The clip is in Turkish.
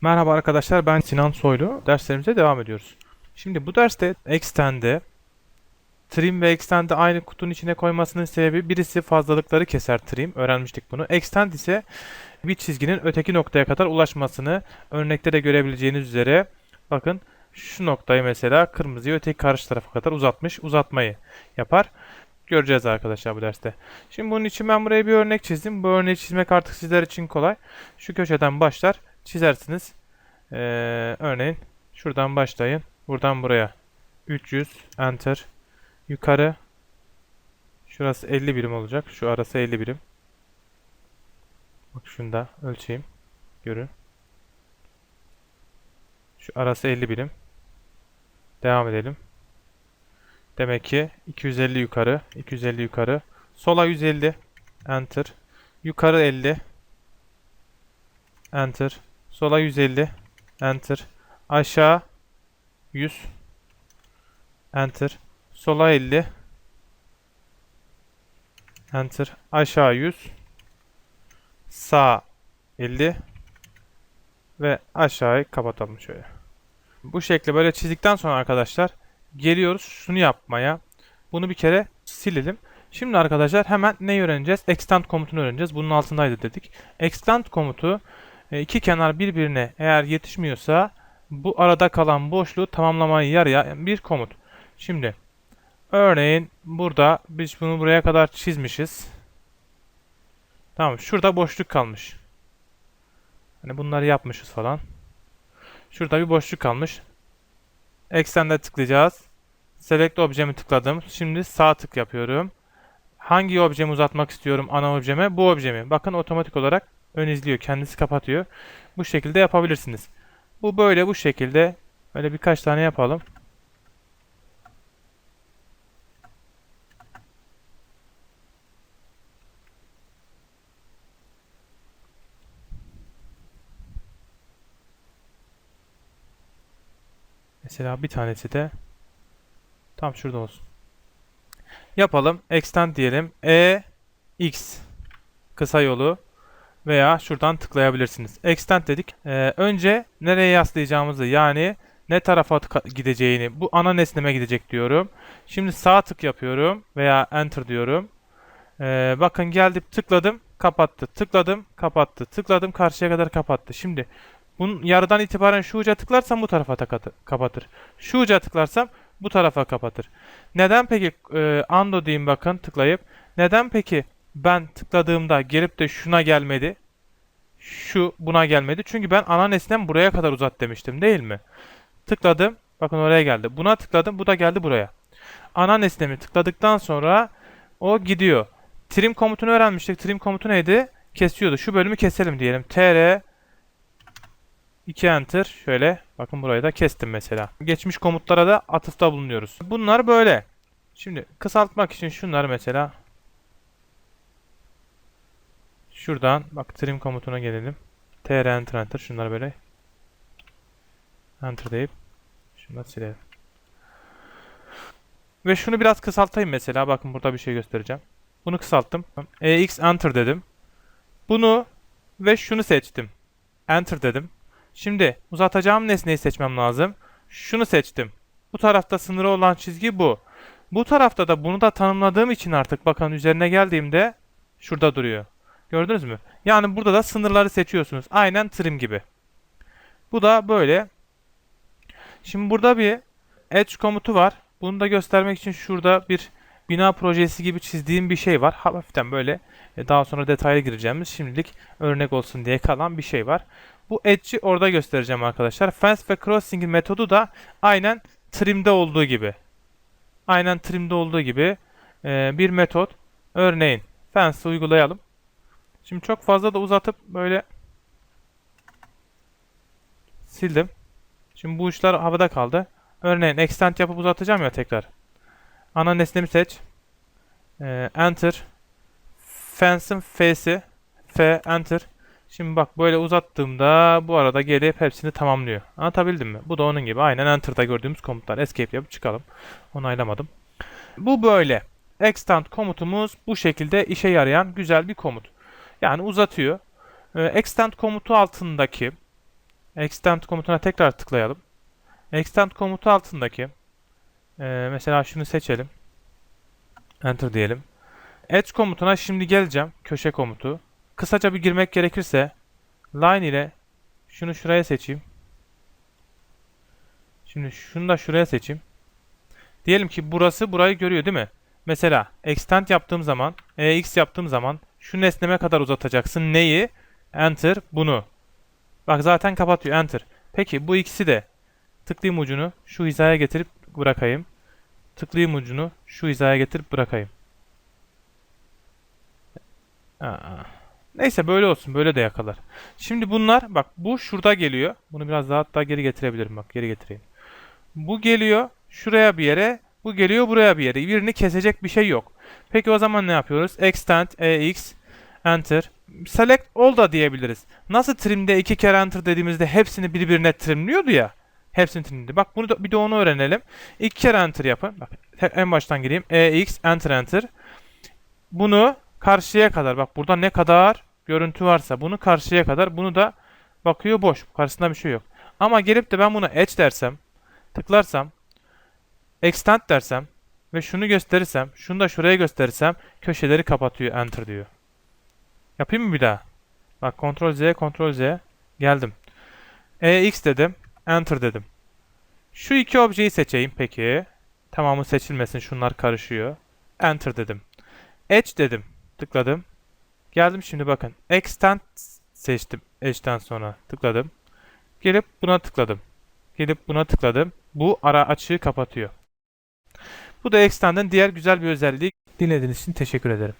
Merhaba arkadaşlar ben Sinan Soylu. Derslerimize devam ediyoruz. Şimdi bu derste Extend'e trim ve extend'i aynı kutunun içine koymasının sebebi birisi fazlalıkları keser trim. Öğrenmiştik bunu. Extend ise bir çizginin öteki noktaya kadar ulaşmasını örnekte de görebileceğiniz üzere bakın şu noktayı mesela kırmızıyı öteki karşı tarafa kadar uzatmış. Uzatmayı yapar. Göreceğiz arkadaşlar bu derste. Şimdi bunun için ben buraya bir örnek çizdim. Bu örneği çizmek artık sizler için kolay. Şu köşeden başlar çizersiniz. Ee, örneğin şuradan başlayın. Buradan buraya 300 enter yukarı şurası 50 birim olacak. Şu arası 50 birim. Bak şunu da ölçeyim. Görün. Şu arası 50 birim. Devam edelim. Demek ki 250 yukarı, 250 yukarı. Sola 150. Enter. Yukarı 50. Enter. Sola 150. Enter. Aşağı 100. Enter. Sola 50. Enter. Aşağı 100. Sağ 50. Ve aşağıyı kapatalım şöyle. Bu şekli böyle çizdikten sonra arkadaşlar geliyoruz şunu yapmaya. Bunu bir kere silelim. Şimdi arkadaşlar hemen ne öğreneceğiz? Extend komutunu öğreneceğiz. Bunun altındaydı dedik. Extend komutu iki kenar birbirine eğer yetişmiyorsa bu arada kalan boşluğu tamamlamayı yarayan bir komut. Şimdi örneğin burada biz bunu buraya kadar çizmişiz. Tamam şurada boşluk kalmış. Hani bunları yapmışız falan. Şurada bir boşluk kalmış. Extend'e tıklayacağız. Select objemi tıkladım. Şimdi sağ tık yapıyorum. Hangi objemi uzatmak istiyorum ana objeme? Bu objemi. Bakın otomatik olarak ön izliyor. Kendisi kapatıyor. Bu şekilde yapabilirsiniz. Bu böyle bu şekilde. Böyle birkaç tane yapalım. Mesela bir tanesi de tam şurada olsun. Yapalım. Extend diyelim. E X kısa yolu veya şuradan tıklayabilirsiniz. Extend dedik. Ee, önce nereye yaslayacağımızı yani ne tarafa gideceğini bu ana nesneme gidecek diyorum. Şimdi sağ tık yapıyorum veya enter diyorum. Ee, bakın geldim tıkladım kapattı tıkladım kapattı tıkladım karşıya kadar kapattı. Şimdi bunun yarıdan itibaren şu uca tıklarsam bu tarafa kapatır. Şu uca tıklarsam bu tarafa kapatır. Neden peki e, undo diyeyim bakın tıklayıp neden peki ben tıkladığımda gelip de şuna gelmedi? Şu buna gelmedi. Çünkü ben ana nesnem buraya kadar uzat demiştim değil mi? Tıkladım. Bakın oraya geldi. Buna tıkladım. Bu da geldi buraya. Ana nesnemi tıkladıktan sonra o gidiyor. Trim komutunu öğrenmiştik. Trim komutu neydi? Kesiyordu. Şu bölümü keselim diyelim. tr 2 enter şöyle bakın burayı da kestim mesela. Geçmiş komutlara da atıfta bulunuyoruz. Bunlar böyle. Şimdi kısaltmak için şunları mesela şuradan bak trim komutuna gelelim. tr enter enter şunları böyle enter deyip şunu da silelim. Ve şunu biraz kısaltayım mesela. Bakın burada bir şey göstereceğim. Bunu kısalttım. ex enter dedim. Bunu ve şunu seçtim. Enter dedim. Şimdi uzatacağım nesneyi seçmem lazım. Şunu seçtim. Bu tarafta sınırı olan çizgi bu. Bu tarafta da bunu da tanımladığım için artık bakın üzerine geldiğimde şurada duruyor. Gördünüz mü? Yani burada da sınırları seçiyorsunuz. Aynen trim gibi. Bu da böyle. Şimdi burada bir edge komutu var. Bunu da göstermek için şurada bir bina projesi gibi çizdiğim bir şey var. Hafiften böyle e, daha sonra detaylı gireceğimiz şimdilik örnek olsun diye kalan bir şey var. Bu edge'i orada göstereceğim arkadaşlar. Fence ve crossing metodu da aynen trim'de olduğu gibi. Aynen trim'de olduğu gibi e, bir metot. Örneğin fence uygulayalım. Şimdi çok fazla da uzatıp böyle sildim. Şimdi bu uçlar havada kaldı. Örneğin extend yapıp uzatacağım ya tekrar. Ana nesnemi seç. E, enter. Fence'in F'si. F enter. Şimdi bak böyle uzattığımda bu arada gelip hepsini tamamlıyor. Anlatabildim mi? Bu da onun gibi. Aynen Enter'da gördüğümüz komutlar. Escape yapıp çıkalım. Onaylamadım. Bu böyle. Extend komutumuz bu şekilde işe yarayan güzel bir komut. Yani uzatıyor. Ee, extend komutu altındaki extend komutuna tekrar tıklayalım. Extend komutu altındaki eee, mesela şunu seçelim. Enter diyelim. Edge komutuna şimdi geleceğim. Köşe komutu. Kısaca bir girmek gerekirse line ile şunu şuraya seçeyim. Şimdi şunu da şuraya seçeyim. Diyelim ki burası burayı görüyor değil mi? Mesela extend yaptığım zaman, ex yaptığım zaman şu nesneme kadar uzatacaksın. Neyi? Enter bunu. Bak zaten kapatıyor. Enter. Peki bu ikisi de tıklayayım ucunu şu hizaya getirip bırakayım. Tıklayayım ucunu şu hizaya getirip bırakayım. Aa. Neyse böyle olsun. Böyle de yakalar. Şimdi bunlar bak bu şurada geliyor. Bunu biraz daha hatta geri getirebilirim. Bak geri getireyim. Bu geliyor şuraya bir yere. Bu geliyor buraya bir yere. Birini kesecek bir şey yok. Peki o zaman ne yapıyoruz? Extend, EX, Enter. Select all da diyebiliriz. Nasıl trim'de iki kere enter dediğimizde hepsini birbirine trimliyordu ya. Hepsini trimledi. Bak bunu da, bir de onu öğrenelim. İki kere enter yapın. Bak en baştan gireyim. EX, Enter, Enter. Bunu karşıya kadar. Bak burada ne kadar görüntü varsa bunu karşıya kadar. Bunu da bakıyor boş. Karşısında bir şey yok. Ama gelip de ben buna edge dersem, tıklarsam, extend dersem ve şunu gösterirsem, şunu da şuraya gösterirsem köşeleri kapatıyor. Enter diyor. Yapayım mı bir daha? Bak Ctrl Z, Ctrl Z. Geldim. EX dedim. Enter dedim. Şu iki objeyi seçeyim peki. Tamamı seçilmesin. Şunlar karışıyor. Enter dedim. Edge dedim. Tıkladım. Geldim şimdi bakın. Extend seçtim. Edge'den sonra tıkladım. Gelip buna tıkladım. Gelip buna tıkladım. Bu ara açığı kapatıyor. Bu da Extend'in diğer güzel bir özelliği. Dinlediğiniz için teşekkür ederim.